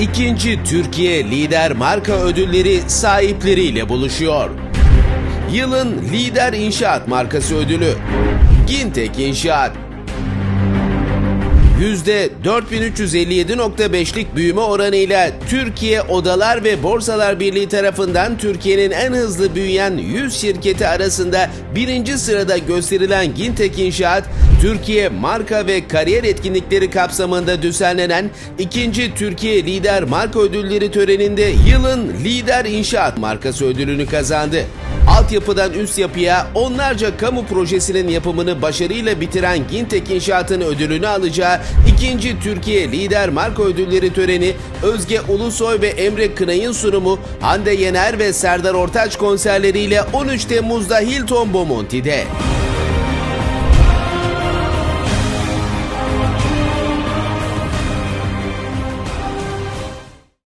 ikinci Türkiye Lider Marka Ödülleri sahipleriyle buluşuyor. Yılın Lider İnşaat Markası Ödülü Gintek İnşaat %4357.5'lik büyüme oranıyla Türkiye Odalar ve Borsalar Birliği tarafından Türkiye'nin en hızlı büyüyen 100 şirketi arasında birinci sırada gösterilen Gintek İnşaat, Türkiye marka ve kariyer etkinlikleri kapsamında düzenlenen ikinci Türkiye Lider Marka Ödülleri töreninde yılın Lider İnşaat Markası ödülünü kazandı. Altyapıdan üst yapıya onlarca kamu projesinin yapımını başarıyla bitiren Gintek İnşaat'ın ödülünü alacağı ikinci Türkiye Lider Marka Ödülleri töreni Özge Ulusoy ve Emre Kınay'ın sunumu Hande Yener ve Serdar Ortaç konserleriyle 13 Temmuz'da Hilton Bomonti'de.